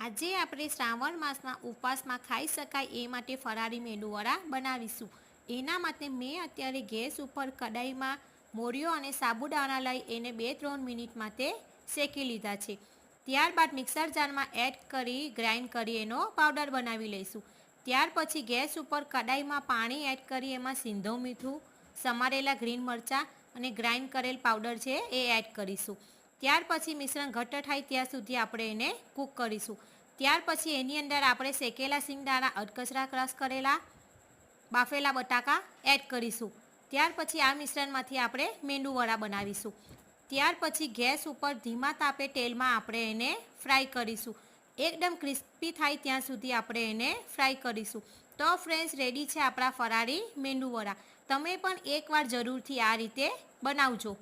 આજે આપણે શ્રાવણ માસમાં ઉપવાસમાં ખાઈ શકાય એ માટે ફરારી મેંદુવડા બનાવીશું. એના માટે મેં અત્યારે ગેસ ઉપર કડાઈમાં મોરિયો અને સાબુદાણા લઈ એને બે ત્રણ મિનિટ માટે શેકી લીધા છે. ત્યારબાદ મિક્સર જારમાં એડ કરી ગ્રાઇન્ડ કરી એનો પાવડર બનાવી લઈશું. ત્યાર પછી ગેસ ઉપર કડાઈમાં પાણી એડ કરી એમાં સિંધો મીઠું, સમારેલા ગ્રીન મરચાં અને ગ્રાઇન્ડ કરેલ પાવડર છે એ એડ કરીશું. ત્યાર પછી મિશ્રણ ઘટ્ટ થાય ત્યાં સુધી આપણે એને કૂક કરીશું. ત્યાર પછી એની અંદર આપણે શેકેલા સિંગદાણા અડકચરા ક્રશ કરેલા, બાફેલા બટાકા એડ કરીશું. ત્યાર પછી આ મિશ્રણમાંથી આપણે મેંદુવડા બનાવીશું. ત્યાર પછી ગેસ ઉપર ધીમા તાપે તેલમાં આપણે એને ફ્રાય કરીશું. એકદમ ક્રિસ્પી થાય ત્યાં સુધી આપણે એને ફ્રાય કરીશું. તો ફ્રેન્ડ્સ રેડી છે આપણા ફરારી મેંદુવડા તમે પણ એકવાર જરૂરથી આ રીતે બનાવજો.